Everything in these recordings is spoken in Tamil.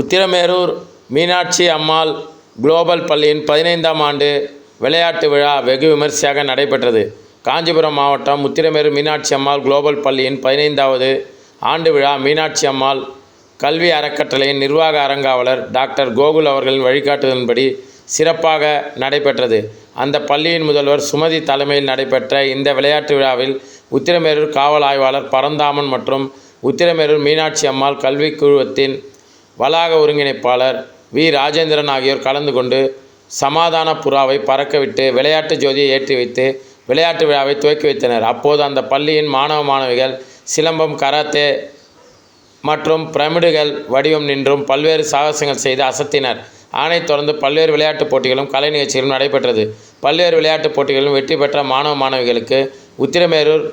உத்திரமேரூர் மீனாட்சி அம்மாள் குளோபல் பள்ளியின் பதினைந்தாம் ஆண்டு விளையாட்டு விழா வெகு விமரிசையாக நடைபெற்றது. காஞ்சிபுரம் மாவட்டம் உத்திரமேரூர் மீனாட்சி அம்மாள் குளோபல் பள்ளியின் பதினைந்தாவது ஆண்டு விழா மீனாட்சி அம்மாள் கல்வி அறக்கட்டளையின் நிர்வாக அறங்காவலர் டாக்டர் கோகுல் அவர்களின் வழிகாட்டுதலின்படி சிறப்பாக நடைபெற்றது. அந்த பள்ளியின் முதல்வர் சுமதி தலைமையில் நடைபெற்ற இந்த விளையாட்டு விழாவில் உத்திரமேரூர் காவல் ஆய்வாளர் பரந்தாமன் மற்றும் உத்திரமேரூர் மீனாட்சி அம்மாள் கல்விக்குழுவத்தின் வளாக ஒருங்கிணைப்பாளர் வி. ராஜேந்திரன் ஆகியோர் கலந்து கொண்டு சமாதான புறாவை பறக்கவிட்டு விளையாட்டு ஜோதியை ஏற்றி வைத்து விளையாட்டு விழாவை துவக்கி வைத்தனர். அப்போது அந்த பள்ளியின் மாணவ மாணவிகள் சிலம்பம் கராத்தே மற்றும் பிரமிடுகள் வடிவம் நின்றும் பல்வேறு சாகசங்கள் செய்து அசத்தினர். ஆணை தொடர்ந்து பல்வேறு விளையாட்டுப் போட்டிகளும் கலை நிகழ்ச்சிகளும் நடைபெற்றது. பல்வேறு விளையாட்டுப் போட்டிகளிலும் வெற்றி பெற்ற மாணவ மாணவிகளுக்கு உத்திரமேரூர்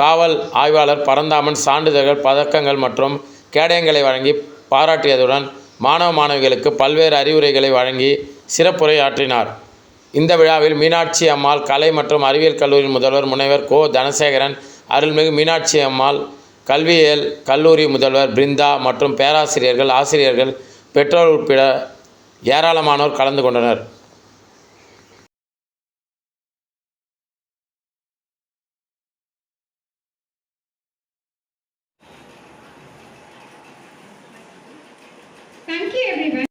காவல் ஆய்வாளர் பரந்தாமன் சான்றிதழ்கள் பதக்கங்கள் மற்றும் கேடயங்களை வழங்கி பாராட்டியதுடன் மாணவ மாணவிகளுக்கு பல்வேறு அறிவுரைகளை வழங்கி சிறப்புரை ஆற்றினார். இந்த விழாவில் மீனாட்சி அம்மாள் கலை மற்றும் அறிவியல் கல்லூரி முதல்வர் முனைவர் கோ. தனசேகரன் அருள்மிகு மீனாட்சி அம்மாள் கல்வியியல் கல்லூரி முதல்வர் பிருந்தா மற்றும் பேராசிரியர்கள் ஆசிரியர்கள் பெற்றோர் உட்பட ஏராளமானோர் கலந்து கொண்டனர். Thank you, everyone.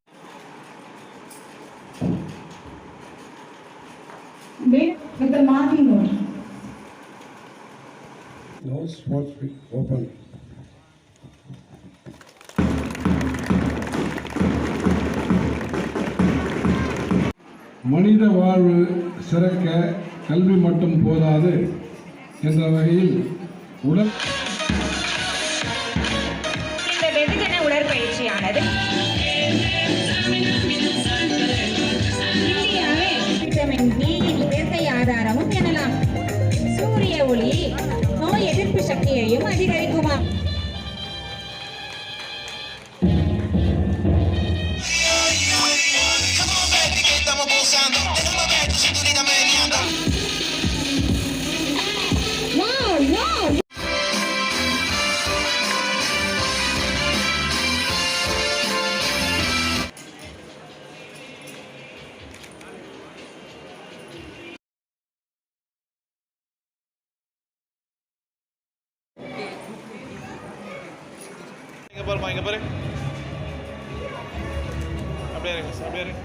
With the marking note. Those sports be open. மனித வாழ்வு சிறக்க கல்வி மட்டும் போதாது என்ற வகையில் உடல் விட்டமின் பியின் இயற்கை ஆதாரமும் எனலாம். சூரிய ஒளி நோய் எதிர்ப்பு சக்தியையும் அதிகரிக்குமா Sound பாருமா இங்க பாரு. அப்படியே இருங்க அப்படியே இருங்க.